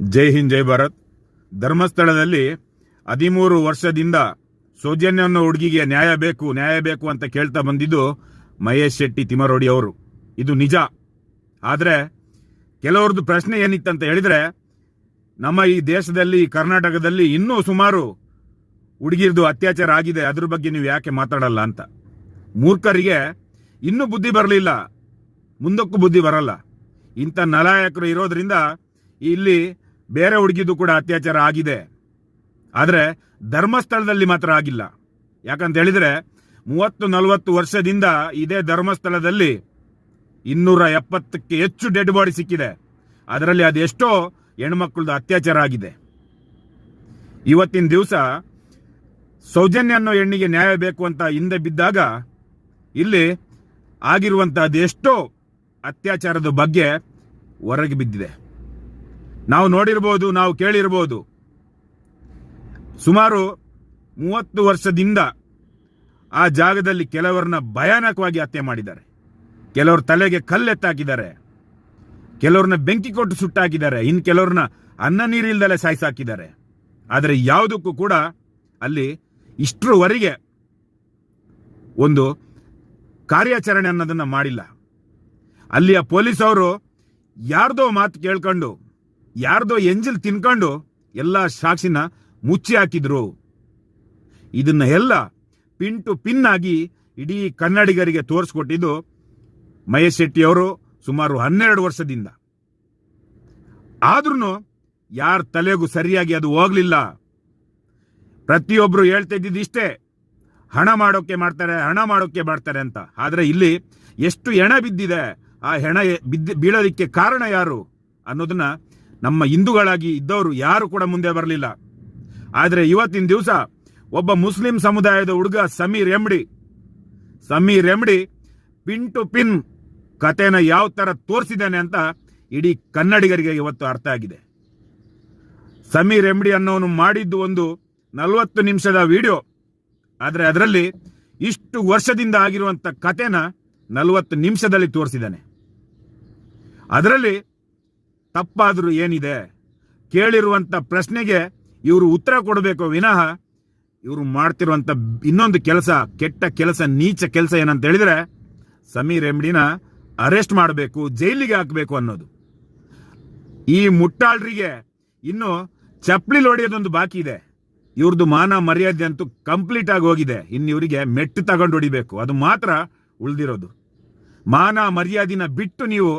ಜೈ ಹಿಂದ್, ಜೈ ಭಾರತ್. ಧರ್ಮಸ್ಥಳದಲ್ಲಿ ಹದಿಮೂರು ವರ್ಷದಿಂದ ಸೌಜನ್ಯ ಅನ್ನೋ ಹುಡುಗಿಗೆ ನ್ಯಾಯ ಬೇಕು ನ್ಯಾಯ ಬೇಕು ಅಂತ ಕೇಳ್ತಾ ಬಂದಿದ್ದು ಮಹೇಶ್ ಶೆಟ್ಟಿ ತಿಮರೋಡಿ ಅವರು. ಇದು ನಿಜ. ಆದರೆ ಕೆಲವ್ರದ್ದು ಪ್ರಶ್ನೆ ಏನಿತ್ತಂತ ಹೇಳಿದರೆ, ನಮ್ಮ ಈ ದೇಶದಲ್ಲಿ ಕರ್ನಾಟಕದಲ್ಲಿ ಇನ್ನೂ ಸುಮಾರು ಹುಡುಗಿರ್ದು ಅತ್ಯಾಚಾರ ಆಗಿದೆ, ಅದ್ರ ಬಗ್ಗೆ ನೀವು ಯಾಕೆ ಮಾತಾಡಲ್ಲ ಅಂತ. ಮೂರ್ಖರಿಗೆ ಇನ್ನೂ ಬುದ್ಧಿ ಬರಲಿಲ್ಲ. ಮುಂದಕ್ಕೂ ಬುದ್ಧಿ ಬರಲ್ಲ. ಇಂಥ ನಲಾಯಕರು ಇರೋದ್ರಿಂದ ಇಲ್ಲಿ ಬೇರೆ ಹುಡುಗಿದು ಕೂಡ ಅತ್ಯಾಚಾರ ಆಗಿದೆ. ಆದರೆ ಧರ್ಮಸ್ಥಳದಲ್ಲಿ ಮಾತ್ರ ಆಗಿಲ್ಲ. ಯಾಕಂತ ಹೇಳಿದ್ರೆ ಮೂವತ್ತು ನಲವತ್ತು ವರ್ಷದಿಂದ ಇದೇ ಧರ್ಮಸ್ಥಳದಲ್ಲಿ ಇನ್ನೂರ ಎಪ್ಪತ್ತಕ್ಕೆ ಹೆಚ್ಚು ಡೆಡ್ ಬಾಡಿ ಸಿಕ್ಕಿದೆ. ಅದರಲ್ಲಿ ಅದೆಷ್ಟೋ ಹೆಣ್ಮಕ್ಳದ್ದು ಅತ್ಯಾಚಾರ ಆಗಿದೆ. ಇವತ್ತಿನ ದಿವಸ ಸೌಜನ್ಯ ಅನ್ನೋ ಹೆಣ್ಣಿಗೆ ನ್ಯಾಯ ಬೇಕು ಅಂತ ಹಿಂದೆ ಬಿದ್ದಾಗ ಇಲ್ಲಿ ಆಗಿರುವಂತಹ ಅದೆಷ್ಟೋ ಅತ್ಯಾಚಾರದ ಬಗ್ಗೆ ಹೊರಗೆ ಬಿದ್ದಿದೆ. ನಾವು ನೋಡಿರ್ಬೋದು, ನಾವು ಕೇಳಿರ್ಬೋದು. ಸುಮಾರು ಮೂವತ್ತು ವರ್ಷದಿಂದ ಆ ಜಾಗದಲ್ಲಿ ಕೆಲವರನ್ನ ಭಯಾನಕವಾಗಿ ಹತ್ಯೆ ಮಾಡಿದ್ದಾರೆ. ಕೆಲವ್ರ ತಲೆಗೆ ಕಲ್ಲೆತ್ತಾಕಿದ್ದಾರೆ ಕೆಲವ್ರನ್ನ ಬೆಂಕಿ ಕೊಟ್ಟು ಸುಟ್ಟಾಕಿದ್ದಾರೆ. ಇನ್ನು ಕೆಲವ್ರನ್ನ ಅನ್ನ ನೀರಿಲ್ದಲೆ ಸಾಯಿಸಾಕಿದ್ದಾರೆ. ಆದರೆ ಯಾವುದಕ್ಕೂ ಕೂಡ ಅಲ್ಲಿ ಇಷ್ಟರವರೆಗೆ ಒಂದು ಕಾರ್ಯಾಚರಣೆ ಅನ್ನೋದನ್ನ ಮಾಡಿಲ್ಲ. ಅಲ್ಲಿಯ ಪೊಲೀಸ್ ಅವರು ಯಾರ್ದೋ ಮಾತು ಕೇಳ್ಕೊಂಡು ಯಾರ್ದೋ ಎಂಜಲ್ ತಿನ್ಕೊಂಡು ಎಲ್ಲ ಸಾಕ್ಷಿನ ಮುಚ್ಚಿ ಹಾಕಿದ್ರು. ಇದನ್ನ ಎಲ್ಲ ಪಿನ್ ಟು ಪಿನ್ ಆಗಿ ಇಡೀ ಕನ್ನಡಿಗರಿಗೆ ತೋರಿಸ್ಕೊಟ್ಟಿದ್ದು ಮಹೇಶ್ ಶೆಟ್ಟಿ ಅವರು ಸುಮಾರು ಹನ್ನೆರಡು ವರ್ಷದಿಂದ. ಆದ್ರೂ ಯಾರ ತಲೆಗೂ ಸರಿಯಾಗಿ ಅದು ಹೋಗ್ಲಿಲ್ಲ. ಪ್ರತಿಯೊಬ್ಬರು ಹೇಳ್ತಾ ಇದ್ದಿದ್ದು ಇಷ್ಟೇ, ಹಣ ಮಾಡೋಕೆ ಮಾಡ್ತಾರೆ, ಹಣ ಮಾಡೋಕೆ ಮಾಡ್ತಾರೆ ಅಂತ. ಆದರೆ ಇಲ್ಲಿ ಎಷ್ಟು ಹೆಣ ಬಿದ್ದಿದೆ, ಆ ಹೆಣ ಬಿದ್ದ ಬೀಳೋದಕ್ಕೆ ಕಾರಣ ಯಾರು ಅನ್ನೋದನ್ನ ನಮ್ಮ ಹಿಂದೂಗಳಾಗಿ ಇದ್ದವರು ಯಾರು ಕೂಡ ಮುಂದೆ ಬರಲಿಲ್ಲ. ಆದರೆ ಇವತ್ತಿನ ದಿವಸ ಒಬ್ಬ ಮುಸ್ಲಿಂ ಸಮುದಾಯದ ಹುಡುಗ Sameer MD Sameer MD pin to pin ಕಥೆನ ಯಾವ ತರ ತೋರಿಸಿದ್ದಾನೆ ಅಂತ ಇಡೀ ಕನ್ನಡಿಗರಿಗೆ ಇವತ್ತು ಅರ್ಥ ಆಗಿದೆ. ಸಮೀರ್ ಎಮ್ಡಿ ಅನ್ನೋನು ಮಾಡಿದ್ದು ಒಂದು ನಲವತ್ತು ನಿಮಿಷದ ವಿಡಿಯೋ. ಆದರೆ ಅದರಲ್ಲಿ ಇಷ್ಟು ವರ್ಷದಿಂದ ಆಗಿರುವಂತ ಕಥೆನ ನಲವತ್ತು ನಿಮಿಷದಲ್ಲಿ ತೋರಿಸಿದ್ದಾನೆ. ಅದರಲ್ಲಿ ತಪ್ಪಾದರೂ ಏನಿದೆ? ಕೇಳಿರುವಂತ ಪ್ರಶ್ನೆಗೆ ಇವರು ಉತ್ತರ ಕೊಡಬೇಕು ವಿನಃ ಇವರು ಮಾಡ್ತಿರುವಂಥ ಇನ್ನೊಂದು ಕೆಲಸ, ಕೆಟ್ಟ ಕೆಲಸ, ನೀಚ ಕೆಲಸ ಏನಂತ ಹೇಳಿದ್ರೆ ಸಮೀರ್ ಎಮ್ಡಿನ ಅರೆಸ್ಟ್ ಮಾಡಬೇಕು, ಜೈಲಿಗೆ ಹಾಕಬೇಕು ಅನ್ನೋದು. ಈ ಮುಟ್ಟಾಳ್ರಿಗೆ ಇನ್ನು ಚಪ್ಪಲಿ ಹೊಡೆಯೋದೊಂದು ಬಾಕಿ ಇದೆ. ಇವ್ರದ್ದು ಮಾನ ಮರ್ಯಾದೆ ಅಂತೂ ಕಂಪ್ಲೀಟ್ ಆಗಿ ಹೋಗಿದೆ. ಇನ್ನು ಇವರಿಗೆ ಮೆಟ್ಟು ತಗೊಂಡು ಹೊಡಿಬೇಕು. ಅದು ಮಾತ್ರ ಉಳಿದಿರೋದು. ಮಾನ ಮರ್ಯಾದಿನ ಬಿಟ್ಟು ನೀವು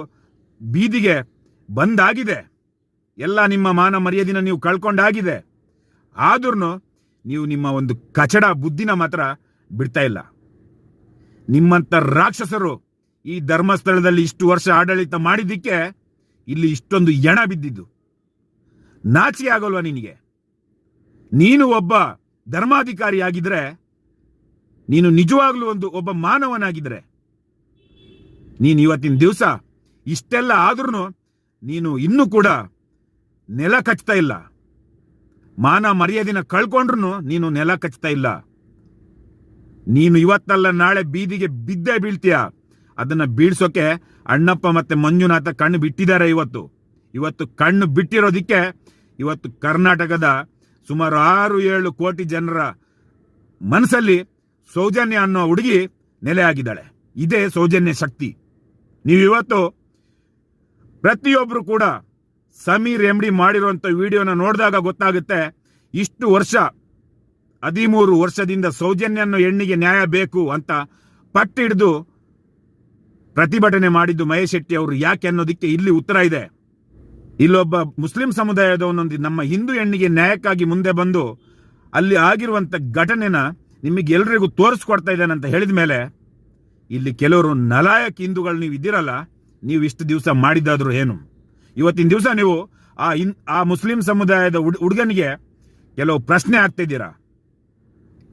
ಬೀದಿಗೆ ಬಂದಾಗಿದೆ. ಎಲ್ಲ ನಿಮ್ಮ ಮಾನ ಮರ್ಯಾದಿನ ನೀವು ಕಳ್ಕೊಂಡಾಗಿದೆ. ಆದ್ರೂ ನೀವು ನಿಮ್ಮ ಒಂದು ಕಚಡ ಬುದ್ಧಿನ ಮಾತ್ರ ಬಿಡ್ತಾ ಇಲ್ಲ. ನಿಮ್ಮಂತ ರಾಕ್ಷಸರು ಈ ಧರ್ಮಸ್ಥಳದಲ್ಲಿ ಇಷ್ಟು ವರ್ಷ ಆಡಳಿತ ಮಾಡಿದ್ದಕ್ಕೆ ಇಲ್ಲಿ ಇಷ್ಟೊಂದು ಎಣ ಬಿದ್ದಿದ್ದು. ನಾಚಿಕೆ ಆಗಲ್ವಾ ನಿನಗೆ? ನೀನು ಒಬ್ಬ ಧರ್ಮಾಧಿಕಾರಿಯಾಗಿದ್ರೆ ನೀನು ನಿಜವಾಗ್ಲೂ ಒಂದು ಒಬ್ಬ ಮಾನವನಾಗಿದ್ರೆ, ನೀನು ಇವತ್ತಿನ ದಿವಸ ಇಷ್ಟೆಲ್ಲ ಆದ್ರೂ ನೀನು ಇನ್ನೂ ಕೂಡ ನೆಲ ಕಚ್ತಾ ಇಲ್ಲ. ಮಾನ ಮರ್ಯಾದಿನ ಕಳ್ಕೊಂಡ್ರು ನೀನು ನೆಲ ಕಚ್ತಾ ಇಲ್ಲ. ನೀನು ಇವತ್ತಲ್ಲ ನಾಳೆ ಬೀದಿಗೆ ಬಿದ್ದೇ ಬೀಳ್ತೀಯ? ಅದನ್ನ ಬೀಳ್ಸೋಕೆ ಅಣ್ಣಪ್ಪ ಮತ್ತೆ ಮಂಜುನಾಥ ಕಣ್ಣು ಬಿಟ್ಟಿದ್ದಾರೆ ಇವತ್ತು. ಇವತ್ತು ಕಣ್ಣು ಬಿಟ್ಟಿರೋದಿಕ್ಕೆ ಇವತ್ತು ಕರ್ನಾಟಕದ ಸುಮಾರು ಆರು ಏಳು ಕೋಟಿ ಜನರ ಮನಸ್ಸಲ್ಲಿ ಸೌಜನ್ಯ ಅನ್ನೋ ಹುಡುಗಿ ನೆಲೆ ಆಗಿದ್ದಾಳೆ. ಇದೇ ಸೌಜನ್ಯ ಶಕ್ತಿ. ನೀವು ಇವತ್ತು ಪ್ರತಿಯೊಬ್ರು ಕೂಡ ಸಮೀರ್ ಎಮ್ಡಿ ಮಾಡಿರುವಂಥ ವಿಡಿಯೋನ ನೋಡಿದಾಗ ಗೊತ್ತಾಗುತ್ತೆ, ಇಷ್ಟು ವರ್ಷ, ಹದಿಮೂರು ವರ್ಷದಿಂದ ಸೌಜನ್ಯ ಅನ್ನೋ ಹೆಣ್ಣಿಗೆ ನ್ಯಾಯ ಬೇಕು ಅಂತ ಪಟ್ಟಿಡಿದು ಪ್ರತಿಭಟನೆ ಮಾಡಿದ್ದು ಮಹೇಶ್ ಶೆಟ್ಟಿ ಅವರು. ಯಾಕೆ ಅನ್ನೋದಕ್ಕೆ ಇಲ್ಲಿ ಉತ್ತರ ಇದೆ. ಇಲ್ಲೊಬ್ಬ ಮುಸ್ಲಿಂ ಸಮುದಾಯದವನೊಂದು ನಮ್ಮ ಹಿಂದೂ ಹೆಣ್ಣಿಗೆ ನ್ಯಾಯಕ್ಕಾಗಿ ಮುಂದೆ ಬಂದು ಅಲ್ಲಿ ಆಗಿರುವಂತ ಘಟನೆನ ನಿಮಗೆ ಎಲ್ರಿಗೂ ತೋರಿಸ್ಕೊಡ್ತಾ ಇದ್ದಾನೆ ಅಂತ ಹೇಳಿದ ಮೇಲೆ ಇಲ್ಲಿ ಕೆಲವರು ನಲಾಯಕ್ ಹಿಂದೂಗಳು ನೀವು ಇದ್ದೀರಲ್ಲ ನೀವು ಇಷ್ಟು ದಿವಸ ಮಾಡಿದಾದರೂ ಏನು? ಇವತ್ತಿನ ದಿವಸ ನೀವು ಆ ಇನ್ ಆ ಮುಸ್ಲಿಂ ಸಮುದಾಯದ ಹುಡ್- ಹುಡುಗನಿಗೆ ಕೆಲವು ಪ್ರಶ್ನೆ ಆಗ್ತಿದ್ದೀರಾ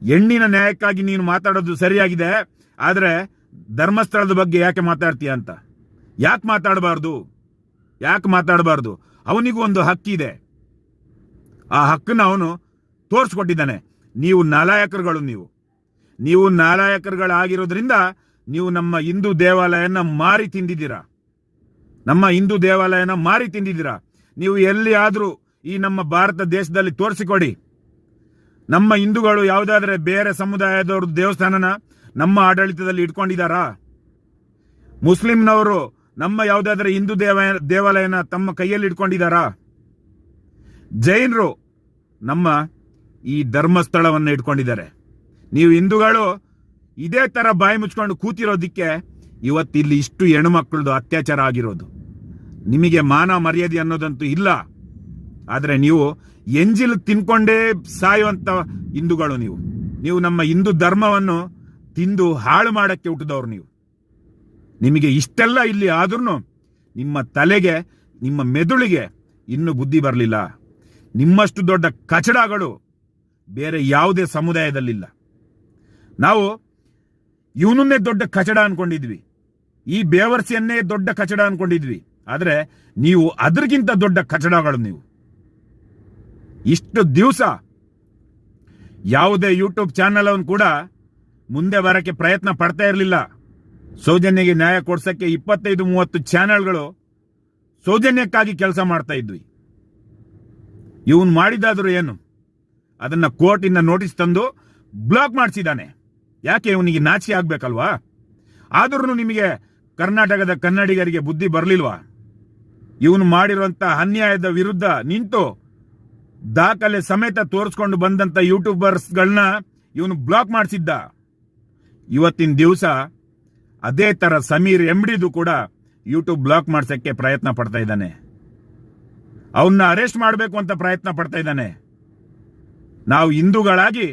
ಹೆಣ್ಣಿನ ನ್ಯಾಯಕ್ಕಾಗಿ ನೀನು ಮಾತಾಡೋದು ಸರಿಯಾಗಿದೆ, ಆದರೆ ಧರ್ಮಸ್ಥಳದ ಬಗ್ಗೆ ಯಾಕೆ ಮಾತಾಡ್ತೀಯ ಅಂತ? ಯಾಕೆ ಮಾತಾಡಬಾರ್ದು? ಯಾಕೆ ಮಾತಾಡಬಾರ್ದು? ಅವನಿಗೂ ಒಂದು ಹಕ್ಕಿದೆ ಆ ಹಕ್ಕನ್ನು ಅವನು ತೋರಿಸ್ಕೊಟ್ಟಿದ್ದಾನೆ. ನೀವು ನಾಲಾಯಕರುಗಳು ನೀವು. ನೀವು ನಾಲಾಯಕರುಗಳಾಗಿರೋದ್ರಿಂದ ನೀವು ನಮ್ಮ ಹಿಂದೂ ದೇವಾಲಯನ ಮಾರಿ ತಿಂದಿದ್ದೀರಾ? ನಮ್ಮ ಹಿಂದೂ ದೇವಾಲಯನ ಮಾರಿ ತಿಂದಿದ್ದೀರಾ? ನೀವು ಎಲ್ಲಿ ಆದರೂ ಈ ನಮ್ಮ ಭಾರತ ದೇಶದಲ್ಲಿ ತೋರಿಸಿಕೊಡಿ. ನಮ್ಮ ಹಿಂದೂಗಳು ಯಾವುದಾದ್ರೆ ಬೇರೆ ಸಮುದಾಯದವ್ರ ದೇವಸ್ಥಾನನ ನಮ್ಮ ಆಡಳಿತದಲ್ಲಿ ಇಟ್ಕೊಂಡಿದ್ದಾರಾ? ಮುಸ್ಲಿಂನವರು ನಮ್ಮ ಯಾವುದಾದ್ರೆ ಹಿಂದೂ ದೇವ, ದೇವಾಲಯನ ತಮ್ಮ ಕೈಯಲ್ಲಿ ಇಟ್ಕೊಂಡಿದ್ದಾರಾ? ಜೈನರು ನಮ್ಮ ಈ ಧರ್ಮಸ್ಥಳವನ್ನು ಇಟ್ಕೊಂಡಿದ್ದಾರೆ. ನೀವು ಹಿಂದೂಗಳು ಇದೇ ತರ ಬಾಯಿ ಮುಚ್ಕೊಂಡು ಕೂತಿರೋದಕ್ಕೆ ಇವತ್ತಿಲ್ಲಿ ಇಷ್ಟು ಹೆಣ್ಮಕ್ಳದು ಅತ್ಯಾಚಾರ ಆಗಿರೋದು. ನಿಮಗೆ ಮಾನ ಮರ್ಯಾದೆ ಅನ್ನೋದಂತೂ ಇಲ್ಲ. ಆದರೆ ನೀವು ಎಂಜಿಲ್ ತಿನ್ಕೊಂಡೇ ಸಾಯುವಂತ ಹಿಂದೂಗಳು ನೀವು. ನೀವು ನಮ್ಮ ಹಿಂದೂ ಧರ್ಮವನ್ನು ತಿಂದು ಹಾಳು ಮಾಡಕ್ಕೆ ಹುಟ್ಟಿದವ್ರು ನೀವು. ನಿಮಗೆ ಇಷ್ಟೆಲ್ಲ ಇಲ್ಲಿ ಆದ್ರೂ ನಿಮ್ಮ ತಲೆಗೆ, ನಿಮ್ಮ ಮೆದುಳಿಗೆ ಇನ್ನೂ ಬುದ್ಧಿ ಬರಲಿಲ್ಲ. ನಿಮ್ಮಷ್ಟು ದೊಡ್ಡ ಕಚಡಗಳು ಬೇರೆ ಯಾವುದೇ ಸಮುದಾಯದಲ್ಲಿಲ್ಲ. ನಾವು ಇವನನ್ನೇ ದೊಡ್ಡ ಕಚಡ ಅನ್ಕೊಂಡಿದ್ವಿ. ಈ ಬೇವರ್ಸಿಯನ್ನೇ ದೊಡ್ಡ ಕಚಡ ಅನ್ಕೊಂಡಿದ್ವಿ. ಆದ್ರೆ ನೀವು ಅದ್ರಗಿಂತ ದೊಡ್ಡ ಕಚಡಗಳು ನೀವು. ಇಷ್ಟು ದಿವಸ ಯಾವುದೇ ಯೂಟ್ಯೂಬ್ ಚಾನಲ್ ಅವನು ಕೂಡ ಮುಂದೆ ಬರೋಕ್ಕೆ ಪ್ರಯತ್ನ ಪಡ್ತಾ ಇರಲಿಲ್ಲ. ಸೌಜನ್ಯಗೆ ನ್ಯಾಯ ಕೊಡ್ಸೋಕ್ಕೆ ಇಪ್ಪತ್ತೈದು, ಮೂವತ್ತು ಚಾನೆಲ್ಗಳು ಸೌಜನ್ಯಕ್ಕಾಗಿ ಕೆಲಸ ಮಾಡ್ತಾ ಇದ್ವಿ. ಇವನು ಮಾಡಿದಾದರೂ ಏನು? ಅದನ್ನು ಕೋರ್ಟಿಂದ ನೋಟಿಸ್ ತಂದು ಬ್ಲಾಕ್ ಮಾಡಿಸಿದ್ದಾನೆ. ಯಾಕೆ ಇವನಿಗೆ ನಾಚಿಕೆ ಆಗಬೇಕಲ್ವಾ? ಆದ್ರೂ ನಿಮಗೆ ಕರ್ನಾಟಕದ ಕನ್ನಡಿಗರಿಗೆ ಬುದ್ಧಿ ಬರಲಿಲ್ವಾ? ಇವನು ಮಾಡಿರುವಂತ ಅನ್ಯಾಯದ ವಿರುದ್ಧ ನಿಂತು ದಾಖಲೆ ಸಮೇತ ತೋರಿಸ್ಕೊಂಡು ಬಂದಂತ ಯೂಟ್ಯೂಬರ್ಸ್ಗಳನ್ನ ಇವನು ಬ್ಲಾಕ್ ಮಾಡಿಸಿದ್ದ. ಇವತ್ತಿನ ದಿವಸ ಅದೇ ತರ ಸಮೀರ್ ಎಂಬಡಿದು ಕೂಡ ಯೂಟ್ಯೂಬ್ ಬ್ಲಾಕ್ ಮಾಡ್ಸಕ್ಕೆ ಪ್ರಯತ್ನ ಪಡ್ತಾ ಇದ್ದಾನೆ. ಅವನ್ನ ಅರೆಸ್ಟ್ ಮಾಡಬೇಕು ಅಂತ ಪ್ರಯತ್ನ ಪಡ್ತಾ ಇದ್ದಾನೆ. ನಾವು ಹಿಂದೂಗಳಾಗಿ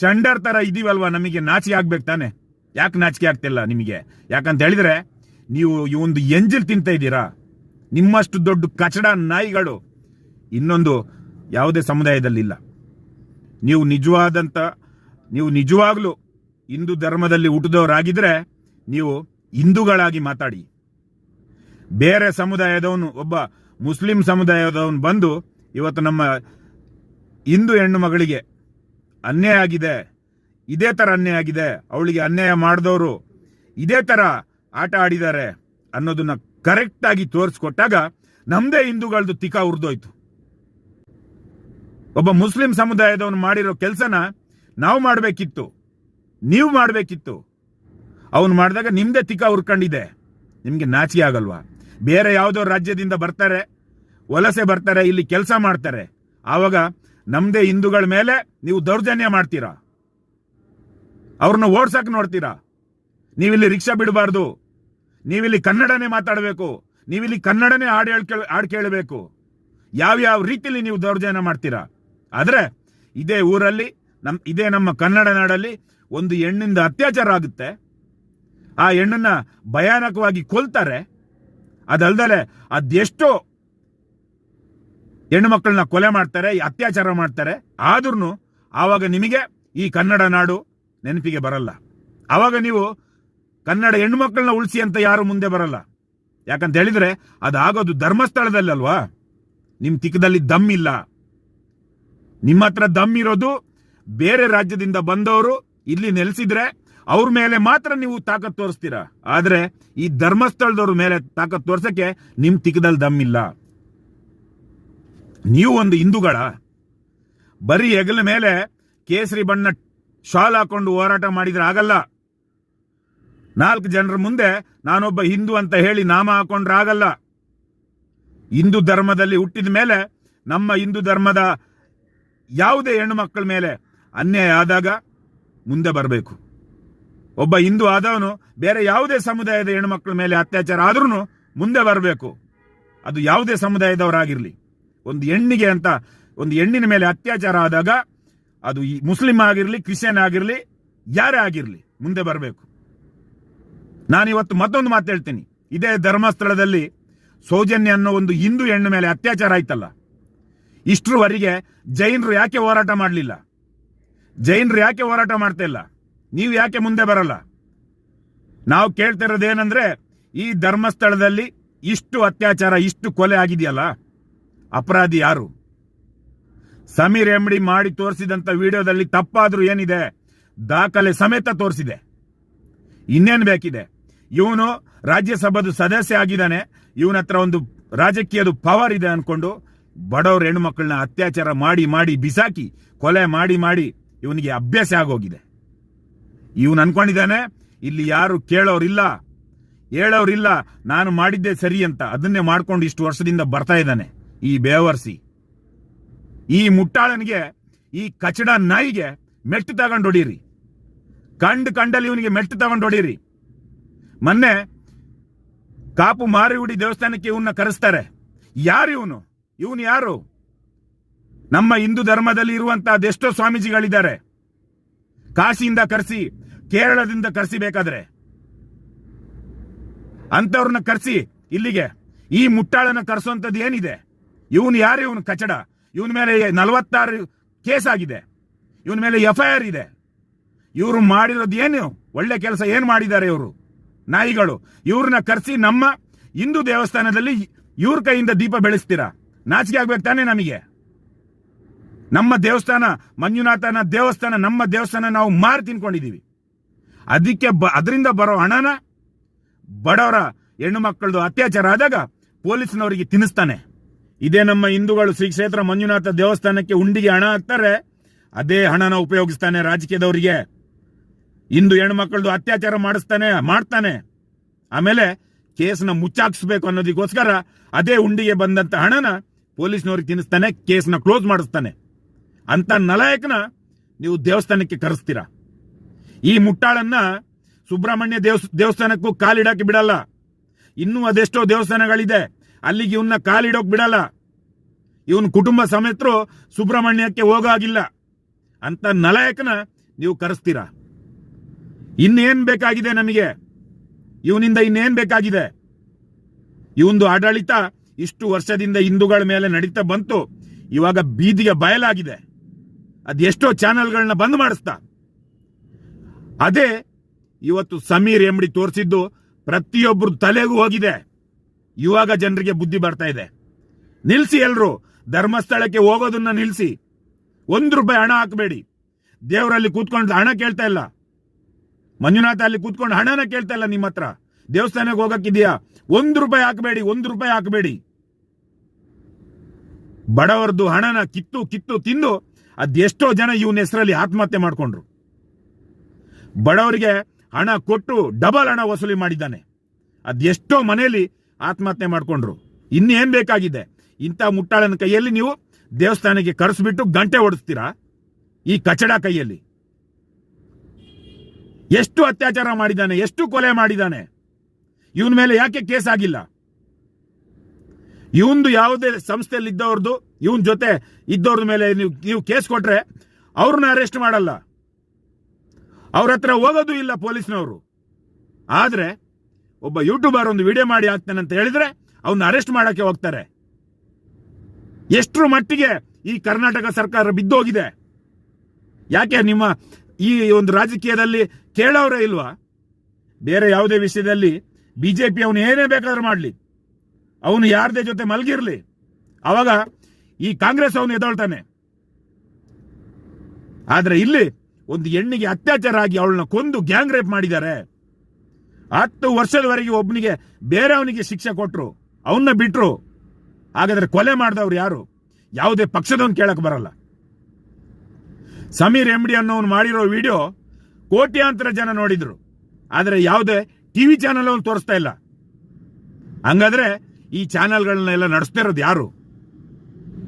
ಶಂಡರ್ ತರ ಇದೀವಲ್ವಾ ನಮಗೆ ನಾಚಿಕೆ ಆಗ್ಬೇಕು ತಾನೆ. ಯಾಕೆ ನಾಚಿಕೆ ಆಗ್ತಿಲ್ಲ ನಿಮಗೆ? ಯಾಕಂತ ಹೇಳಿದ್ರೆ ನೀವು ಈ ಒಂದು ಎಂಜಿಲ್ ತಿಂತ ಇದ್ದೀರಾ? ನಿಮ್ಮಷ್ಟು ದೊಡ್ಡ ಕಚಡ ನಾಯಿಗಳು ಇನ್ನೊಂದು ಯಾವುದೇ ಸಮುದಾಯದಲ್ಲಿಲ್ಲ. ನೀವು ನಿಜವಾದಂಥ ನೀವು ನಿಜವಾಗ್ಲೂ ಹಿಂದೂ ಧರ್ಮದಲ್ಲಿ ಹುಟ್ಟಿದವರಾಗಿದ್ದರೆ ನೀವು ಹಿಂದೂಗಳಾಗಿ ಮಾತಾಡಿ. ಬೇರೆ ಸಮುದಾಯದವನು, ಒಬ್ಬ ಮುಸ್ಲಿಂ ಸಮುದಾಯದವನು ಬಂದು ಇವತ್ತು ನಮ್ಮ ಹಿಂದೂ ಹೆಣ್ಣು ಮಗಳಿಗೆ ಅನ್ಯಾಯ ಆಗಿದೆ, ಇದೇ ಥರ ಅನ್ಯಾಯ ಆಗಿದೆ, ಅವಳಿಗೆ ಅನ್ಯಾಯ ಮಾಡಿದವರು ಇದೇ ಥರ ಆಟ ಆಡಿದ್ದಾರೆ ಅನ್ನೋದನ್ನ ಕರೆಕ್ಟ್ ಆಗಿ ತೋರಿಸ್ಕೊಟ್ಟಾಗ ನಮ್ದೇ ಹಿಂದೂಗಳದ್ದು ತಿಕ ಉರ್ದೋಯ್ತು. ಒಬ್ಬ ಮುಸ್ಲಿಂ ಸಮುದಾಯದವನು ಮಾಡಿರೋ ಕೆಲಸನ ನಾವು ಮಾಡಬೇಕಿತ್ತು. ನೀವು ಮಾಡಬೇಕಿತ್ತು. ಅವನು ಮಾಡಿದಾಗ ನಿಮ್ದೇ ತಿಕ ಉರ್ಕೊಂಡಿದೆ. ನಿಮಗೆ ನಾಚಿಕೆ ಆಗಲ್ವಾ? ಬೇರೆ ಯಾವುದೋ ರಾಜ್ಯದಿಂದ ಬರ್ತಾರೆ, ವಲಸೆ ಬರ್ತಾರೆ, ಇಲ್ಲಿ ಕೆಲಸ ಮಾಡ್ತಾರೆ. ಆವಾಗ ನಮ್ದೇ ಹಿಂದೂಗಳ ಮೇಲೆ ನೀವು ದೌರ್ಜನ್ಯ ಮಾಡ್ತೀರಾ? ಅವ್ರನ್ನ ಓಡ್ಸಕ್ ನೋಡ್ತೀರಾ? ನೀವಿಲ್ಲಿ ರಿಕ್ಷಾ ಬಿಡಬಾರ್ದು. ನೀವಿಲ್ಲಿ ಕನ್ನಡನೇ ಮಾತಾಡಬೇಕು. ನೀವಿಲ್ಲಿ ಕನ್ನಡನೇ ಹಾಡು ಹೇಳ್ ಹಾಡು ಕೇಳಬೇಕು. ಯಾವ್ಯಾವ ರೀತಿಯಲ್ಲಿ ನೀವು ದೌರ್ಜನ್ಯ ಮಾಡ್ತೀರಾ? ಆದರೆ ಇದೇ ಊರಲ್ಲಿ ನಮ್ಮ ಇದೇ ನಮ್ಮ ಕನ್ನಡ ನಾಡಲ್ಲಿ ಒಂದು ಹೆಣ್ಣಿಂದ ಅತ್ಯಾಚಾರ ಆಗುತ್ತೆ. ಆ ಹೆಣ್ಣನ್ನು ಭಯಾನಕವಾಗಿ ಕೊಲ್ತಾರೆ. ಅದಲ್ದಲೆ ಅದೆಷ್ಟೋ ಹೆಣ್ಣು ಮಕ್ಕಳನ್ನ ಕೊಲೆ ಮಾಡ್ತಾರೆ, ಅತ್ಯಾಚಾರ ಮಾಡ್ತಾರೆ. ಆದ್ರೂ ಆವಾಗ ನಿಮಗೆ ಈ ಕನ್ನಡ ನಾಡು ನೆನಪಿಗೆ ಬರಲ್ಲ. ಆವಾಗ ನೀವು ಕನ್ನಡ ಹೆಣ್ಣು ಮಕ್ಕಳನ್ನ ಉಳಿಸಿ ಅಂತ ಯಾರು ಮುಂದೆ ಬರಲ್ಲ. ಯಾಕಂತ ಹೇಳಿದ್ರೆ ಅದಾಗೋದು ಧರ್ಮಸ್ಥಳದಲ್ಲಿ ಅಲ್ವಾ ನಿಮ್ ತಿಕ್ಕದಲ್ಲಿ ದಮ್ ಇಲ್ಲ. ನಿಮ್ಮ ಹತ್ರ ದಮ್ ಇರೋದು ಬೇರೆ ರಾಜ್ಯದಿಂದ ಬಂದವರು ಇಲ್ಲಿ ನೆಲೆಸಿದ್ರೆ ಅವ್ರ ಮೇಲೆ ಮಾತ್ರ ನೀವು ತಾಕತ್ ತೋರಿಸ್ತೀರಾ? ಆದ್ರೆ ಈ ಧರ್ಮಸ್ಥಳದವ್ರ ಮೇಲೆ ತಾಕತ್ ತೋರ್ಸಕ್ಕೆ ನಿಮ್ ತಿಕ್ಕದಲ್ಲಿ ದಮ್ ಇಲ್ಲ. ನೀವು ಒಂದು ಹಿಂದೂಗಳ, ಬರೀ ಹೆಗಲ ಮೇಲೆ ಕೇಸರಿ ಬಣ್ಣ ಶಾಲ್ ಹಾಕೊಂಡು ಹೋರಾಟ ಮಾಡಿದ್ರೆ ಆಗಲ್ಲ. ನಾಲ್ಕು ಜನರ ಮುಂದೆ ನಾನೊಬ್ಬ ಹಿಂದೂ ಅಂತ ಹೇಳಿ ನಾಮ ಹಾಕೊಂಡ್ರೆ ಆಗಲ್ಲ ಹಿಂದೂ ಧರ್ಮದಲ್ಲಿ ಹುಟ್ಟಿದ ಮೇಲೆ ನಮ್ಮ ಹಿಂದೂ ಧರ್ಮದ ಯಾವುದೇ ಹೆಣ್ಣು ಮಕ್ಕಳ ಮೇಲೆ ಅನ್ಯಾಯ ಆದಾಗ ಮುಂದೆ ಬರಬೇಕು. ಒಬ್ಬ ಹಿಂದೂ ಆದವನು ಬೇರೆ ಯಾವುದೇ ಸಮುದಾಯದ ಹೆಣ್ಣು ಮಕ್ಕಳ ಮೇಲೆ ಅತ್ಯಾಚಾರ ಆದ್ರೂ ಮುಂದೆ ಬರಬೇಕು. ಅದು ಯಾವುದೇ ಸಮುದಾಯದವರಾಗಿರಲಿ. ಒಂದು ಹೆಣ್ಣಿಗೆ ಅಂತ, ಒಂದು ಹೆಣ್ಣಿನ ಮೇಲೆ ಅತ್ಯಾಚಾರ ಆದಾಗ ಅದು ಮುಸ್ಲಿಂ ಆಗಿರಲಿ, ಕ್ರಿಶ್ಚಿಯನ್ ಆಗಿರಲಿ, ಯಾರೇ ಆಗಿರಲಿ ಮುಂದೆ ಬರಬೇಕು. ನಾನಿವತ್ತು ಮತ್ತೊಂದು ಮಾತು ಹೇಳ್ತೀನಿ. ಇದೇ ಧರ್ಮಸ್ಥಳದಲ್ಲಿ ಸೌಜನ್ಯ ಅನ್ನೋ ಒಂದು ಹಿಂದೂ ಹೆಣ್ಣು ಮೇಲೆ ಅತ್ಯಾಚಾರ ಆಯ್ತಲ್ಲ. ಇಷ್ಟರವರೆಗೆ ಜೈನರು ಯಾಕೆ ಹೋರಾಟ ಮಾಡಲಿಲ್ಲ? ಜೈನರು ಯಾಕೆ ಹೋರಾಟ ಮಾಡ್ತಾ ಇಲ್ಲ? ನೀವು ಯಾಕೆ ಮುಂದೆ ಬರಲ್ಲ? ನಾವು ಕೇಳ್ತಿರೋದೇನಂದ್ರೆ ಈ ಧರ್ಮಸ್ಥಳದಲ್ಲಿ ಇಷ್ಟು ಅತ್ಯಾಚಾರ, ಇಷ್ಟು ಕೊಲೆ ಆಗಿದೆಯಲ್ಲ, ಅಪರಾಧಿ ಯಾರು? ಸಮೀರ್ ಎಮ್ಡಿ ಮಾಡಿ ತೋರಿಸಿದಂತ ವಿಡಿಯೋದಲ್ಲಿ ತಪ್ಪಾದರೂ ಏನಿದೆ? ದಾಖಲೆ ಸಮೇತ ತೋರಿಸಿದೆ. ಇನ್ನೇನು ಬೇಕಿದೆ? ಇವನು ರಾಜ್ಯಸಭಾದ ಸದಸ್ಯ ಆಗಿದ್ದಾನೆ. ಇವನ ಹತ್ರ ಒಂದು ರಾಜಕೀಯದ ಪವರ್ ಇದೆ ಅನ್ಕೊಂಡು ಬಡವ್ರ ಹೆಣ್ಮಕ್ಳನ್ನ ಅತ್ಯಾಚಾರ ಮಾಡಿ ಮಾಡಿ, ಬಿಸಾಕಿ, ಕೊಲೆ ಮಾಡಿ ಮಾಡಿ ಇವನಿಗೆ ಅಭ್ಯಾಸ ಆಗೋಗಿದೆ. ಇವನು ಅನ್ಕೊಂಡಿದ್ದಾನೆ, ಇಲ್ಲಿ ಯಾರು ಕೇಳೋರಿಲ್ಲ, ಹೇಳೋರಿಲ್ಲ, ನಾನು ಮಾಡಿದ್ದೆ ಸರಿ ಅಂತ ಅದನ್ನೇ ಮಾಡ್ಕೊಂಡು ಇಷ್ಟು ವರ್ಷದಿಂದ ಬರ್ತಾ ಇದ್ದಾನೆ ಈ ಬೇವರ್ಸಿ. ಈ ಮುಟ್ಟಾಳನಿಗೆ, ಈ ಕಚಡ ನಾಯಿಗೆ ಮೆಟ್ಟು ತಗೊಂಡು ಹೊಡೀರಿ. ಕಂಡ್ ಕಂಡಲ್ಲಿ ಇವನಿಗೆ ಮೆಟ್ಟು ತಗೊಂಡು ಹೊಡೀರಿ. ಮೊನ್ನೆ ಕಾಪು ಮಾರಿಗುಡಿ ದೇವಸ್ಥಾನಕ್ಕೆ ಇವನ್ನ ಕರೆಸ್ತಾರೆ. ಯಾರು ಇವನು? ಇವನು ಯಾರು? ನಮ್ಮ ಹಿಂದೂ ಧರ್ಮದಲ್ಲಿ ಇರುವಂತಹ ಅದೆಷ್ಟೋ ಸ್ವಾಮೀಜಿಗಳಿದ್ದಾರೆ. ಕಾಶಿಯಿಂದ ಕರೆಸಿ, ಕೇರಳದಿಂದ ಕರೆಸಿ ಬೇಕಾದ್ರೆ. ಅಂತವ್ರನ್ನ ಕರೆಸಿ ಇಲ್ಲಿಗೆ. ಈ ಮುಟ್ಟಾಳನ ಕರೆಸುವಂಥದ್ದು ಏನಿದೆ? ಇವನು ಯಾರು ಇವನು ಕಚಡ? ಇವನ ಮೇಲೆ ನಲವತ್ತಾರು ಕೇಸ್ ಆಗಿದೆ. ಇವನ ಮೇಲೆ ಎಫ್ ಐ ಆರ್ ಇದೆ. ಇವರು ಮಾಡಿರೋದು ಏನು? ಒಳ್ಳೆ ಕೆಲಸ ಏನು ಮಾಡಿದ್ದಾರೆ ಇವರು? ನಾಯಿಗಳು. ಇವ್ರನ್ನ ಕರೆಸಿ ನಮ್ಮ ಹಿಂದೂ ದೇವಸ್ಥಾನದಲ್ಲಿ ಇವ್ರ ಕೈಯಿಂದ ದೀಪ ಬೆಳೆಸ್ತೀರಾ? ನಾಚಿಕೆ ಆಗ್ಬೇಕು ತಾನೇ ನಮಗೆ? ನಮ್ಮ ದೇವಸ್ಥಾನ, ಮಂಜುನಾಥನ ದೇವಸ್ಥಾನ, ನಮ್ಮ ದೇವಸ್ಥಾನ ನಾವು ಮಾರಿ ತಿನ್ಕೊಂಡಿದ್ದೀವಿ ಅದಕ್ಕೆ ಬ, ಅದರಿಂದ ಬರೋ ಹಣನ ಬಡವರ ಹೆಣ್ಣು ಮಕ್ಕಳದು ಅತ್ಯಾಚಾರ ಆದಾಗ ಪೊಲೀಸ್ನವರಿಗೆ ತಿನ್ನಿಸ್ತಾನೆ. ಇದೇ ನಮ್ಮ ಹಿಂದೂಗಳು ಶ್ರೀ ಕ್ಷೇತ್ರ ಮಂಜುನಾಥ ದೇವಸ್ಥಾನಕ್ಕೆ ಉಂಡಿಗೆ ಹಣ ಹಾಕ್ತಾರೆ. ಅದೇ ಹಣನ ಉಪಯೋಗಿಸ್ತಾನೆ ರಾಜಕೀಯದವರಿಗೆ. ಇಂದು ಹೆಣ್ಮಕ್ಳದು ಅತ್ಯಾಚಾರ ಮಾಡಿಸ್ತಾನೆ, ಮಾಡ್ತಾನೆ. ಆಮೇಲೆ ಕೇಸ್ನ ಮುಚ್ಚಾಕ್ಸ್ಬೇಕು ಅನ್ನೋದಕ್ಕೋಸ್ಕರ ಅದೇ ಉಂಡಿಗೆ ಬಂದಂತ ಹಣನ ಪೊಲೀಸ್ನವ್ರಿಗೆ ತಿನ್ನಿಸ್ತಾನೆ, ಕೇಸ್ನ ಕ್ಲೋಸ್ ಮಾಡಿಸ್ತಾನೆ. ಅಂತ ನಲಾಯಕನ ನೀವು ದೇವಸ್ಥಾನಕ್ಕೆ ಕರೆಸ್ತೀರಾ? ಈ ಮುಟ್ಟಾಳನ್ನ ಸುಬ್ರಹ್ಮಣ್ಯ ದೇವಸ್, ದೇವಸ್ಥಾನಕ್ಕೂ ಕಾಲಿಡಕ್ಕೆ ಬಿಡಲ್ಲ. ಇನ್ನೂ ಅದೆಷ್ಟೋ ದೇವಸ್ಥಾನಗಳಿದೆ, ಅಲ್ಲಿಗೆ ಇವನ್ನ ಕಾಲಿಡೋಕೆ ಬಿಡಲ್ಲ. ಇವನ್ ಕುಟುಂಬ ಸಮೇತರು ಸುಬ್ರಹ್ಮಣ್ಯಕ್ಕೆ ಹೋಗಾಗಿಲ್ಲ. ಅಂತ ನಲಾಯಕನ ನೀವು ಕರೆಸ್ತೀರಾ? ಇನ್ನೇನ್ ಬೇಕಾಗಿದೆ ನಮಗೆ? ಇವನಿಂದ ಇನ್ನೇನ್ ಬೇಕಾಗಿದೆ? ಇವೊಂದು ಆಡಳಿತ ಇಷ್ಟು ವರ್ಷದಿಂದ ಹಿಂದೂಗಳ ಮೇಲೆ ನಡೀತಾ ಬಂತು. ಇವಾಗ ಬೀದಿಗೆ ಬಯಲಾಗಿದೆ. ಅದೆಷ್ಟೋ ಚಾನೆಲ್ಗಳನ್ನ ಬಂದ್ ಮಾಡಿಸ್ತಾ. ಅದೇ ಇವತ್ತು ಸಮೀರ್ ಎಂಬಡಿ ತೋರಿಸಿದ್ದು ಪ್ರತಿಯೊಬ್ಬರು ತಲೆಗೂ ಹೋಗಿದೆ. ಇವಾಗ ಜನರಿಗೆ ಬುದ್ಧಿ ಬರ್ತಾ ಇದೆ. ನಿಲ್ಸಿ ಎಲ್ರು, ಧರ್ಮಸ್ಥಳಕ್ಕೆ ಹೋಗೋದನ್ನ ನಿಲ್ಸಿ. ಒಂದು ರೂಪಾಯಿ ಹಣ ಹಾಕಬೇಡಿ. ದೇವರಲ್ಲಿ ಕೂತ್ಕೊಂಡು ಹಣ ಕೇಳ್ತಾ ಇಲ್ಲ. ಮಂಜುನಾಥ ಅಲ್ಲಿ ಕೂತ್ಕೊಂಡು ಹಣನ ಕೇಳ್ತಾ ಇಲ್ಲ ನಿಮ್ಮ ಹತ್ರ. ದೇವಸ್ಥಾನಕ್ಕೆ ಹೋಗಕ್ಕಿದೆಯಾ? ಒಂದು ರೂಪಾಯಿ ಹಾಕಬೇಡಿ, ಒಂದು ರೂಪಾಯಿ ಹಾಕಬೇಡಿ. ಬಡವರದ್ದು ಹಣನ ಕಿತ್ತು ಕಿತ್ತು, ತಿಂದು ಅದೆಷ್ಟೋ ಜನ ಇವನ ಹೆಸರಲ್ಲಿ ಆತ್ಮಹತ್ಯೆ ಮಾಡ್ಕೊಂಡ್ರು. ಬಡವರಿಗೆ ಹಣ ಕೊಟ್ಟು ಡಬಲ್ ಹಣ ವಸೂಲಿ ಮಾಡಿದ್ದಾನೆ. ಅದೆಷ್ಟೋ ಮನೆಯಲ್ಲಿ ಆತ್ಮಹತ್ಯೆ ಮಾಡ್ಕೊಂಡ್ರು. ಇನ್ನೇನ್ ಬೇಕಾಗಿದೆ? ಇಂಥ ಮುಟ್ಟಾಳನ ಕೈಯಲ್ಲಿ ನೀವು ದೇವಸ್ಥಾನಕ್ಕೆ ಕರೆಸ್ಬಿಟ್ಟು ಗಂಟೆ ಹೊಡಿಸ್ತೀರಾ? ಈ ಕಚಡ ಕೈಯಲ್ಲಿ. ಎಷ್ಟು ಅತ್ಯಾಚಾರ ಮಾಡಿದ್ದಾನೆ, ಎಷ್ಟು ಕೊಲೆ ಮಾಡಿದ್ದಾನೆ? ಇವನ ಮೇಲೆ ಯಾಕೆ ಕೇಸ್ ಆಗಿಲ್ಲ? ಇವಂದು ಯಾವುದೇ ಸಂಸ್ಥೆಯಲ್ಲಿ ಇದ್ದವ್ರದ್ದು ಇವನ್ ಜೊತೆ ಇದ್ದವ್ರ ಮೇಲೆ ನೀವು ನೀವು ಕೇಸ್ ಕೊಟ್ರೆ ಅವ್ರನ್ನ ಅರೆಸ್ಟ್ ಮಾಡಲ್ಲ. ಅವ್ರ ಹತ್ರ ಹೋಗೋದು ಇಲ್ಲ ಪೊಲೀಸ್ನವರು. ಆದರೆ ಒಬ್ಬ ಯೂಟ್ಯೂಬರ್ ಒಂದು ವಿಡಿಯೋ ಮಾಡಿ ಹಾಕ್ತಾನೆ ಅಂತ ಹೇಳಿದ್ರೆ ಅವನ್ನ ಅರೆಸ್ಟ್ ಮಾಡಕ್ಕೆ ಹೋಗ್ತಾರೆ. ಎಷ್ಟು ಮಟ್ಟಿಗೆ ಈ ಕರ್ನಾಟಕ ಸರ್ಕಾರ ಬಿದ್ದೋಗಿದೆ? ಯಾಕೆ ನಿಮ್ಮ ಈ ಒಂದು ರಾಜಕೀಯದಲ್ಲಿ ಕೇಳೋರೇ ಇಲ್ವಾ? ಬೇರೆ ಯಾವುದೇ ವಿಷಯದಲ್ಲಿ ಬಿಜೆಪಿ ಅವನು ಏನೇ ಬೇಕಾದ್ರೂ ಮಾಡಲಿ. ಅವನು ಯಾರದೇ ಜೊತೆ ಮಲಗಿರ್ಲಿ. ಅವಾಗ ಈ ಕಾಂಗ್ರೆಸ್ ಅವನು ಎದೊಳ್ತಾನೆ. ಆದ್ರೆ ಇಲ್ಲಿ ಒಂದು ಹೆಣ್ಣಿಗೆ ಅತ್ಯಾಚಾರ ಆಗಿ ಅವಳನ್ನ ಕೊಂದು ಗ್ಯಾಂಗ್ ರೇಪ್ ಮಾಡಿದ್ದಾರೆ. ಹತ್ತು ವರ್ಷದವರೆಗೆ ಒಬ್ಬನಿಗೆ ಬೇರೆ ಬೇರೆಯವನಿಗೆ ಶಿಕ್ಷೆ ಕೊಟ್ರು. ಅವನ್ನ ಬಿಟ್ರು. ಹಾಗಾದ್ರೆ ಕೊಲೆ ಮಾಡಿದವ್ರು ಯಾರು? ಯಾವುದೇ ಪಕ್ಷದವನು ಕೇಳಕ್ ಬರಲ್ಲ. ಸಮೀರ್ ಎಂಬಡಿ ಅನ್ನೋನು ಮಾಡಿರೋ ವಿಡಿಯೋ ಕೋಟ್ಯಾಂತರ ಜನ ನೋಡಿದ್ರು. ಆದ್ರೆ ಯಾವುದೇ ಟಿವಿ ಚಾನೆಲ್ ಅವನು ತೋರಿಸ್ತಾ ಇಲ್ಲ. ಹಂಗಾದ್ರೆ ಈ ಚಾನಲ್ಗಳನ್ನೆಲ್ಲ ನಡೆಸ್ತಾ ಇರೋದು ಯಾರು?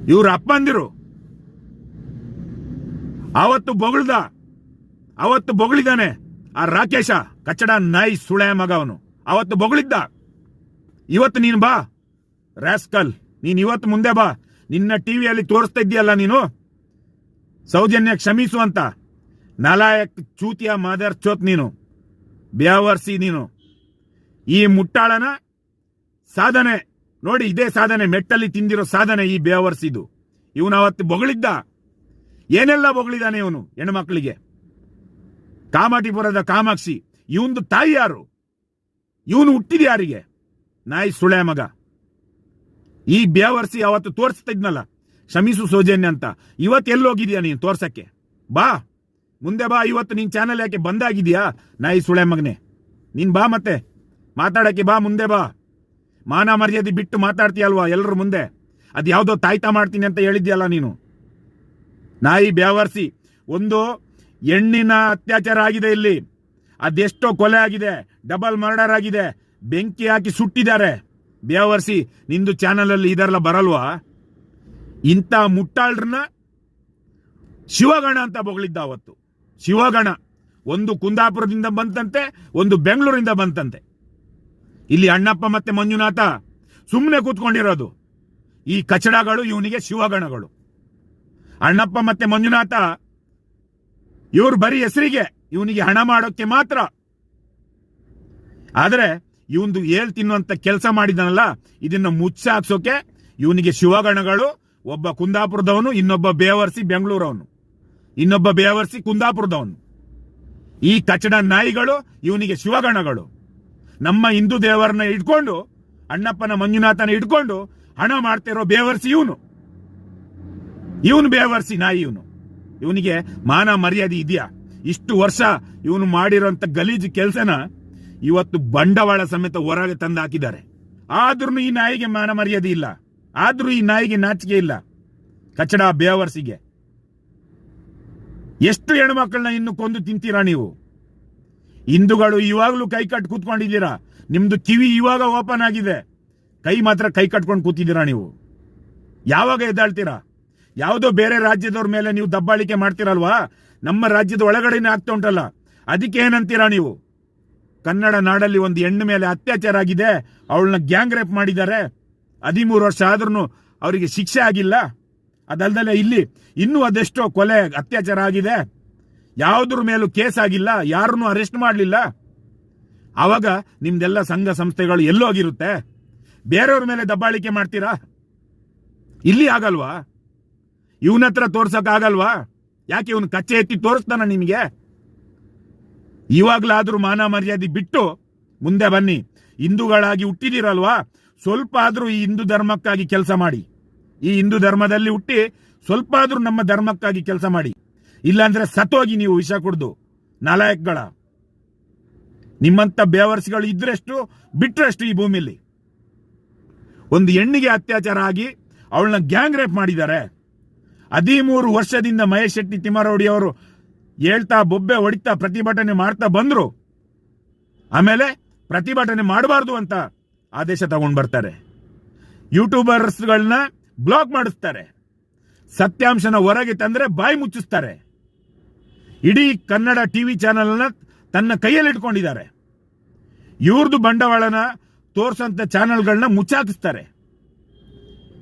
ಇವ್ರ ಅಪ್ಪಂದಿರು. ಅವತ್ತು ಬೊಗಳ್ದ, ಅವತ್ತು ಬೊಗಳಿದ್ದಾನೆ ಆ ರಾಕೇಶ, ಕಚ್ಚಡ ನಾಯಿ ಸುಳೆ ಮಗ ಅವನು. ಅವತ್ತು ಬೊಗಳಿದ್ದ. ಇವತ್ತು ನೀನು ಬಾ. ರಾಸ್ಕಲ್ ನೀನ್ ಇವತ್ತು ಮುಂದೆ ಬಾ. ನಿನ್ನ ಟಿವಿಯಲ್ಲಿ ತೋರಿಸ್ತಾ ಇದ್ದೀಯಲ್ಲ ನೀನು? ಸೌಜನ್ಯ ಕ್ಷಮಿಸು ಅಂತ ನಾಲಾಯಕ್ ಚೂತಿಯ ಮಾದರ್ ಚೋತ್ ನೀನು. ಬ್ಯಾವರ್ಸಿ ನೀನು. ಈ ಮುಟ್ಟಾಳನ ಸಾಧನೆ, ನೋಡಿ ಇದೇ ಸಾಧನೆ, ಮೆಟ್ಟಲ್ಲಿ ತಿಂದಿರೋ ಸಾಧನೆ ಈ ಬೇವರ್ಸಿದು ಇವನು ಅವತ್ತು ಬೊಗಳಿದ್ದ. ಏನೆಲ್ಲ ಬೊಗಳಿದ್ದಾನೆ ಇವನು ಹೆಣ್ಮಕ್ಳಿಗೆ? ಕಾಮಾಟಿಪುರದ ಕಾಮಾಕ್ಷಿ. ಇವನದು ತಾಯಿ ಯಾರು? ಇವನು ಹುಟ್ಟಿದ ಯಾರಿಗೆ? ನಾಯಿ ಸುಳೆ ಮಗ. ಈ ಬೇವರ್ಸಿ ಅವತ್ತು ತೋರಿಸ್ತಿದ್ನಲ್ಲ. ಕ್ಷಮಿಸು ಸೌಜನ್ಯ ಅಂತ. ಇವತ್ತು ಎಲ್ಲೋಗಿದ್ಯಾ ನೀನು ತೋರ್ಸಕ್ಕೆ? ಬಾ. ಮುಂದೆ ಬಾ, ಇವತ್ತು ನಿನ್ನ ಚಾನಲ್ ಯಾಕೆ ಬಂದಾಗಿದೆಯಾ ನಾಯಿ ಸುಳೆ ಮಗನೆ. ನೀನ್ ಬಾ ಮತ್ತೆ. ಮಾತಾಡಕ್ಕೆ ಬಾ, ಮುಂದೆ ಬಾ. ಮಾನ ಮರ್ಯಾದೆ ಬಿಟ್ಟು ಮಾತಾಡ್ತೀಯಲ್ವಾ ಎಲ್ಲರ ಮುಂದೆ? ಅದು ಯಾವುದೋ ತಾಯ್ತ ಮಾಡ್ತೀನಿ ಅಂತ ಹೇಳಿದ್ಯಲ್ಲ ನೀನು. ನಾಯಿ ಬ್ಯಾವರ್ಸಿ, ಒಂದು ಹೆಣ್ಣಿನ ಅತ್ಯಾಚಾರ ಆಗಿದೆ ಇಲ್ಲಿ. ಅದೆಷ್ಟೋ ಕೊಲೆ ಆಗಿದೆ ಡಬಲ್ ಮರ್ಡರ್ ಆಗಿದೆ, ಬೆಂಕಿ ಹಾಕಿ ಸುಟ್ಟಿದ್ದಾರೆ. ಬ್ಯಾವರ್ಸಿ, ನಿಂದು ಚಾನಲಲ್ಲಿ ಇದೆಲ್ಲ ಬರಲ್ವಾ? ಇಂಥ ಮುಟ್ಟಾಳ್ರನ್ನ ಶಿವಗಣ ಅಂತ ಬೊಗಳಿದ್ದ ಅವತ್ತು. ಶಿವಗಣ ಒಂದು ಕುಂದಾಪುರದಿಂದ ಬಂತಂತೆ, ಒಂದು ಬೆಂಗಳೂರಿಂದ ಬಂತಂತೆ. ಇಲ್ಲಿ ಅಣ್ಣಪ್ಪ ಮತ್ತೆ ಮಂಜುನಾಥ ಸುಮ್ಮನೆ ಕೂತ್ಕೊಂಡಿರೋದು. ಈ ಕಚಡಗಳು ಇವನಿಗೆ ಶಿವಗಣಗಳು. ಅಣ್ಣಪ್ಪ ಮತ್ತೆ ಮಂಜುನಾಥ ಇವರು ಬರೀ ಹೆಸರಿಗೆ ಇವನಿಗೆ ಹಣ ಮಾಡೋಕ್ಕೆ ಮಾತ್ರ. ಆದರೆ ಇವನು ಏಳ್ ತಿನ್ನುವಂತ ಕೆಲಸ ಮಾಡಿದನಲ್ಲ, ಇದನ್ನು ಮುಚ್ಚಾಕ್ಸೋಕೆ ಇವನಿಗೆ ಶಿವಗಣಗಳು ಒಬ್ಬ ಕುಂದಾಪುರದವನು, ಇನ್ನೊಬ್ಬ ಬೇವರ್ಸಿ ಬೆಂಗಳೂರವನು. ಇನ್ನೊಬ್ಬ ಬೇವರ್ಸಿ ಕುಂದಾಪುರದವನು. ಈ ಕಚಡ ನಾಯಿಗಳು ಇವನಿಗೆ ಶಿವಗಣಗಳು. ನಮ್ಮ ಹಿಂದೂ ದೇವರನ್ನ ಇಟ್ಕೊಂಡು ಅಣ್ಣಪ್ಪನ ಮಂಜುನಾಥನ ಇಟ್ಕೊಂಡು ಹಣ ಮಾಡ್ತಿರೋ ಬೇವರ್ಸಿ ಇವನು. ಇವನು ಬೇವರ್ಸಿ ನಾಯಿ ಇವನು. ಇವನಿಗೆ ಮಾನ ಮರ್ಯಾದೆ ಇದೆಯಾ? ಇಷ್ಟು ವರ್ಷ ಇವನು ಮಾಡಿರೋಂಥ ಗಲೀಜು ಕೆಲಸನ ಇವತ್ತು ಬಂಡವಾಳ ಸಮೇತ ಹೊರಗೆ ತಂದು ಹಾಕಿದ್ದಾರೆ. ಆದ್ರೂ ಈ ನಾಯಿಗೆ ಮಾನ ಮರ್ಯಾದೆ ಇಲ್ಲ. ಆದ್ರೂ ಈ ನಾಯಿಗೆ ನಾಚಿಕೆ ಇಲ್ಲ. ಕಚಡ ಬೇವರ್ಸಿಗೆ. ಎಷ್ಟು ಹೆಣ್ಮಕ್ಳನ್ನ ಇನ್ನು ಕೊಂದು ತಿಂತೀರಾ ನೀವು? ಹಿಂದೂಗಳು ಇವಾಗಲೂ ಕೈ ಕಟ್ಟು ಕೂತ್ಕೊಂಡಿದ್ದೀರಾ? ನಿಮ್ದು ಕಿವಿ ಇವಾಗ ಓಪನ್ ಆಗಿದೆ. ಕೈ ಮಾತ್ರ ಕೈ ಕಟ್ಕೊಂಡು ಕೂತಿದ್ದೀರಾ ನೀವು? ಯಾವಾಗ ಎದ್ದಾಳ್ತೀರಾ? ಯಾವುದೋ ಬೇರೆ ರಾಜ್ಯದವ್ರ ಮೇಲೆ ನೀವು ದಬ್ಬಾಳಿಕೆ ಮಾಡ್ತೀರಲ್ವಾ? ನಮ್ಮ ರಾಜ್ಯದ ಒಳಗಡೆನೇ ಆಗ್ತಾ ಉಂಟಲ್ಲ. ಅದಕ್ಕೆ ಏನಂತೀರಾ ನೀವು? ಕನ್ನಡ ನಾಡಲ್ಲಿ ಒಂದು ಹೆಣ್ಣು ಮೇಲೆ ಅತ್ಯಾಚಾರ ಆಗಿದೆ. ಅವಳನ್ನ ಗ್ಯಾಂಗ್ ರೇಪ್ ಮಾಡಿದ್ದಾರೆ. ಹದಿಮೂರು ವರ್ಷ ಆದ್ರೂ ಅವರಿಗೆ ಶಿಕ್ಷೆ ಆಗಿಲ್ಲ. ಅದಲ್ದಲೆ ಇಲ್ಲಿ ಇನ್ನೂ ಅದೆಷ್ಟೋ ಕೊಲೆ, ಅತ್ಯಾಚಾರ ಆಗಿದೆ. ಯಾವುದ್ರ ಮೇಲೂ ಕೇಸ್ ಆಗಿಲ್ಲ, ಯಾರನ್ನು ಅರೆಸ್ಟ್ ಮಾಡಲಿಲ್ಲ. ಆವಾಗ ನಿಮ್ದೆಲ್ಲ ಸಂಘ ಸಂಸ್ಥೆಗಳು ಎಲ್ಲೋಗಿರುತ್ತೆ ಬೇರೆಯವ್ರ ಮೇಲೆ ದಬ್ಬಾಳಿಕೆ ಮಾಡ್ತೀರಾ? ಇಲ್ಲಿ ಆಗಲ್ವಾ? ಇವನ ಹತ್ರ ತೋರ್ಸೋಕ್ಕಾಗಲ್ವಾ ಯಾಕೆ ಇವನು ಕಚ್ಚೆ ಎತ್ತಿ ತೋರಿಸ್ತಾನ ನಿಮಗೆ? ಇವಾಗಲಾದರೂ ಮಾನ ಮರ್ಯಾದೆ ಬಿಟ್ಟು ಮುಂದೆ ಬನ್ನಿ. ಹಿಂದೂಗಳಾಗಿ ಹುಟ್ಟಿದಿರಲ್ವಾ? ಸ್ವಲ್ಪ ಆದರೂ ಈ ಹಿಂದೂ ಧರ್ಮಕ್ಕಾಗಿ ಕೆಲಸ ಮಾಡಿ. ಈ ಹಿಂದೂ ಧರ್ಮದಲ್ಲಿ ಹುಟ್ಟಿ ಸ್ವಲ್ಪ ಆದರೂ ನಮ್ಮ ಧರ್ಮಕ್ಕಾಗಿ ಕೆಲಸ ಮಾಡಿ. ಇಲ್ಲಾಂದ್ರೆ ಸತ್ತೋಗಿ ನೀವು ವಿಷ ಕುಡ್ದು, ನಾಲಾಯಕ್ಗಳ. ನಿಮ್ಮಂತ ಬೇವರ್ಸಿಗಳು ಇದ್ರಷ್ಟು, ಬಿಟ್ರಷ್ಟು ಈ ಭೂಮಿಲಿ. ಒಂದು ಹೆಣ್ಣಿಗೆ ಅತ್ಯಾಚಾರ ಆಗಿ ಅವಳನ್ನ ಗ್ಯಾಂಗ್ ರೇಪ್ ಮಾಡಿದ್ದಾರೆ. ಹದಿಮೂರು ವರ್ಷದಿಂದ ಮಹೇಶ್ ಶೆಟ್ಟಿ ತಿಮ್ಮಾರೌಡಿ ಅವರು ಹೇಳ್ತಾ, ಬೊಬ್ಬೆ ಹೊಡಿತಾ ಪ್ರತಿಭಟನೆ ಮಾಡ್ತಾ ಬಂದರು. ಆಮೇಲೆ ಪ್ರತಿಭಟನೆ ಮಾಡಬಾರ್ದು ಅಂತ ಆದೇಶ ತಗೊಂಡು ಬರ್ತಾರೆ. ಯೂಟ್ಯೂಬರ್ಸ್ಗಳನ್ನ ಬ್ಲಾಕ್ ಮಾಡಿಸ್ತಾರೆ. ಸತ್ಯಾಂಶನ ಹೊರಗೆ ತಂದ್ರೆ ಬಾಯಿ ಮುಚ್ಚಿಸ್ತಾರೆ. ಇಡೀ ಕನ್ನಡ ಟಿವಿ ಚಾನೆಲ್ನ ತನ್ನ ಕೈಯಲ್ಲಿ ಇಟ್ಕೊಂಡಿದ್ದಾರೆ. ಇವ್ರದ್ದು ಬಂಡವಾಳನ ತೋರಿಸೋಂಥ ಚಾನೆಲ್ಗಳನ್ನ ಮುಚ್ಚಾಕಿಸ್ತಾರೆ.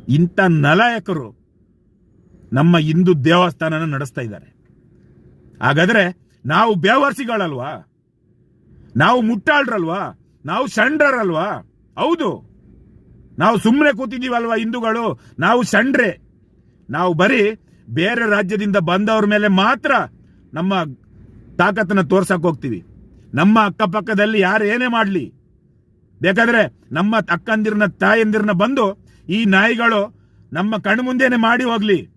ಇಂಥ ನಲಾಯಕರು ನಮ್ಮ ಹಿಂದೂ ದೇವಸ್ಥಾನನ ನಡೆಸ್ತಾ ಇದ್ದಾರೆ. ಹಾಗಾದ್ರೆ ನಾವು ಬೇವರ್ಸಿಗಳಲ್ವಾ ನಾವು ಮುಟ್ಟಾಳ್ರಲ್ವಾ? ನಾವು ಷಂಡ್ರಲ್ವಾ ಹೌದು. ನಾವು ಸುಮ್ಮನೆ ಕೂತಿದ್ದೀವಲ್ವ ಹಿಂದೂಗಳು? ನಾವು ಸಂಡ್ರೆ ನಾವು ಬರೀ ಬೇರೆ ರಾಜ್ಯದಿಂದ ಬಂದವ್ರ ಮೇಲೆ ಮಾತ್ರ ನಮ್ಮ ತಾಕತ್ತನ್ನು ತೋರ್ಸಕ್ ಹೋಗ್ತೀವಿ. ನಮ್ಮ ಅಕ್ಕಪಕ್ಕದಲ್ಲಿ ಯಾರು ಏನೇ ಮಾಡಲಿ. ಬೇಕಾದ್ರೆ ನಮ್ಮ ಅಕ್ಕಂದಿರನ್ನ ತಾಯಂದಿರನ್ನ ಬಂದು ಈ ನಾಯಿಗಳು ನಮ್ಮ ಕಣ್ಣು ಮುಂದೆನೆ ಮಾಡಿ ಹೋಗ್ಲಿ.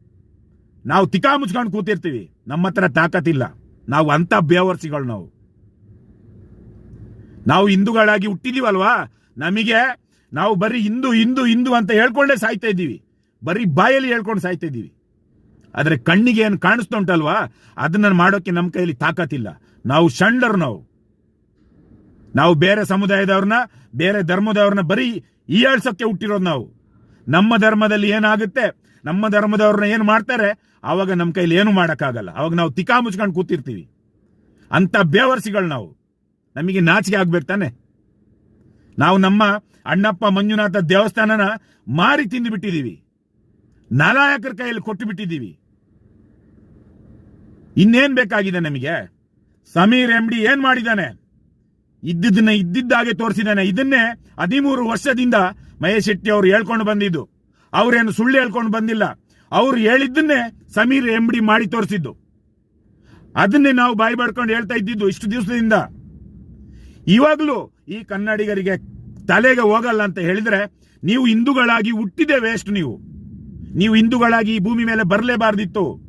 ನಾವು ತಿಕಾ ಮುಚ್ಕೊಂಡು ಕೂತಿರ್ತೀವಿ. ನಮ್ಮ ಹತ್ರ ತಾಕತ್ತಿಲ್ಲ. ನಾವು ಅಂತ ಬೇವರ್ಸಿಗಳು ನಾವು. ನಾವು ಹಿಂದೂಗಳಾಗಿ ಹುಟ್ಟಿದೀವಲ್ವಾ? ನಮಗೆ ನಾವು ಬರೀ ಹಿಂದೂ ಹಿಂದೂ ಹಿಂದೂ ಅಂತ ಹೇಳ್ಕೊಂಡೇ ಸಾಯ್ತಾ ಇದ್ದೀವಿ. ಬರೀ ಬಾಯಲ್ಲಿ ಹೇಳ್ಕೊಂಡು ಸಾಯ್ತಾ ಇದ್ದೀವಿ. ಆದರೆ ಕಣ್ಣಿಗೆ ಏನು ಕಾಣಿಸ್ತಾ ಉಂಟಲ್ವಾ? ಅದನ್ನ ಮಾಡೋಕೆ ನಮ್ಮ ಕೈಯಲ್ಲಿ ತಾಕತ್ತಿಲ್ಲ. ನಾವು ಷಂಡರು ನಾವು. ನಾವು ಬೇರೆ ಸಮುದಾಯದವ್ರನ್ನ, ಬೇರೆ ಧರ್ಮದವ್ರನ್ನ ಬರೀ ಈಯಾಳ್ಸೋಕ್ಕೆ ಹುಟ್ಟಿರೋದು ನಾವು. ನಮ್ಮ ಧರ್ಮದಲ್ಲಿ ಏನಾಗುತ್ತೆ? ನಮ್ಮ ಧರ್ಮದವ್ರನ್ನ ಏನು ಮಾಡ್ತಾರೆ? ಆವಾಗ ನಮ್ಮ ಕೈಯಲ್ಲಿ ಏನು ಮಾಡೋಕ್ಕಾಗಲ್ಲ. ಅವಾಗ ನಾವು ತಿಕಾ ಮುಚ್ಕೊಂಡು ಕೂತಿರ್ತೀವಿ. ಅಂಥ ಬೇವರ್ಸಿಗಳು ನಾವು. ನಮಗೆ ನಾಚಿಕೆ ಆಗ್ಬೇಕು ತಾನೆ? ನಾವು ನಮ್ಮ ಅಣ್ಣಪ್ಪ ಮಂಜುನಾಥ ದೇವಸ್ಥಾನನ ಮಾರಿ ತಿಂದು ಬಿಟ್ಟಿದ್ದೀವಿ ನಾಲಾಯಕರ ಕೈಯಲ್ಲಿ ಕೊಟ್ಟು ಬಿಟ್ಟಿದ್ದೀವಿ ಇನ್ನೇನ್ ಬೇಕಾಗಿದೆ ನಮಗೆ? ಸಮೀರ್ ಎಂ ಡಿ ಏನ್ ಮಾಡಿದ್ದಾನೆ? ಇದ್ದಿದ್ದನ್ನ ಇದ್ದಿದ್ದಾಗೆ ತೋರಿಸಿದ್ದಾನೆ. ಇದನ್ನೇ ಹದಿಮೂರು ವರ್ಷದಿಂದ ಮಹೇಶ್ ಶೆಟ್ಟಿ ಅವರು ಹೇಳ್ಕೊಂಡು ಬಂದಿದ್ದು. ಅವ್ರೇನು ಸುಳ್ಳು ಹೇಳ್ಕೊಂಡು ಬಂದಿಲ್ಲ. ಅವ್ರು ಹೇಳಿದ್ದನ್ನೇ ಸಮೀರ್ ಎಂ ಡಿ ಮಾಡಿ ತೋರಿಸಿದ್ದು. ಅದನ್ನೇ ನಾವು ಬಾಯಿ ಬಡ್ಕೊಂಡು ಹೇಳ್ತಾ ಇದ್ದಿದ್ದು ಇಷ್ಟು ದಿವಸದಿಂದ. ಇವಾಗಲೂ ಈ ಕನ್ನಡಿಗರಿಗೆ ತಲೆಗೆ ಹೋಗಲ್ಲ ಅಂತ ಹೇಳಿದ್ರೆ ನೀವು ಹಿಂದೂಗಳಾಗಿ ಹುಟ್ಟಿದೆ ವೇಸ್ಟ್ ನೀವು. ನೀವು ಹಿಂದೂಗಳಾಗಿ ಈ ಭೂಮಿ ಮೇಲೆ ಬರಲೇಬಾರ್ದಿತ್ತು.